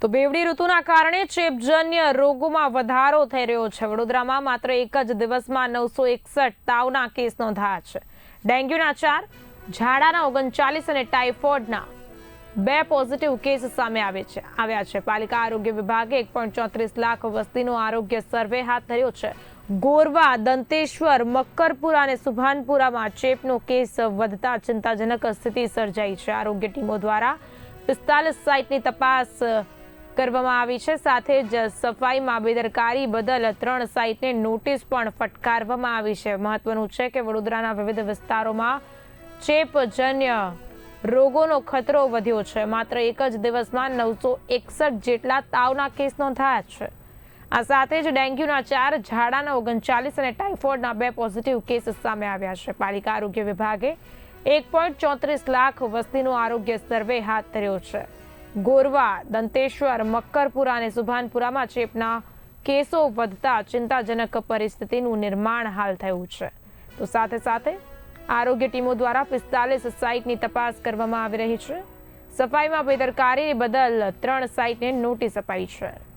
તો બેવડી ઋતુના કારણે ચેપજન્ય રોગોમાં વધારો થઈ રહ્યો છે. વડોદરામાં માત્ર એક જ દિવસમાં નવસો એકસઠ તાવના કેસ નોંધાયા છે. ડેન્ગ્યુના ચાર, ઝાડાના ઓગણચાલીસ અને ટાઇફોઇડના બે પોઝિટિવ કેસ સામે આવે છે, આવ્યા છે. પાલિકા આરોગ્ય વિભાગે એક પોઈન્ટ ચોત્રીસ લાખ વસ્તીનો આરોગ્ય સર્વે હાથ ધર્યો છે. ગોરવા, દંતેશ્વર, મક્કરપુરા અને સુભાનપુરામાં ચેપનો કેસ વધતા ચિંતાજનક સ્થિતિ સર્જાઈ છે. આરોગ્ય ટીમો દ્વારા પિસ્તાલીસ સાઇટની તપાસ કરવામાં આવી છે. સાથે જ સફાઈમાં બેદરકારી બદલ ત્રણ સાઇટને નોટિસ પણ ફટકારવામાં આવી છે. મહત્વનું છે કે વડોદરાના વિવિધ વિસ્તારોમાં ચેપજન્ય રોગોનો ખતરો વધ્યો છે. માત્ર એક જ દિવસમાં નવસો એકસઠ જેટલા તાવના કેસ નોંધાયા છે. આ સાથે જ ડેન્ગ્યુના ચાર ઝાડાના ઓગણચાલીસ અને ટાઇફોઇડના બે પોઝિટિવ કેસ સામે આવ્યા છે. પાલિકા આરોગ્ય વિભાગે એક પોઈન્ટ ચોત્રીસ લાખ વસ્તીનો આરોગ્ય સર્વે હાથ ધર્યો છે. ગોરવા, દંતેશ્વર, મક્કરપુરા અને સુભાનપુરામાં ચેપના કેસો વધતા ચિંતાજનક પરિસ્થિતિનું નિર્માણ હાલ થયું છે. તો સાથે સાથે આરોગ્ય ટીમો દ્વારા પિસ્તાલીસ સાઇટની તપાસ કરવામાં આવી રહી છે. સફાઈમાં બેદરકારી બદલ ત્રણ સાઇટને નોટિસ અપાઈ છે.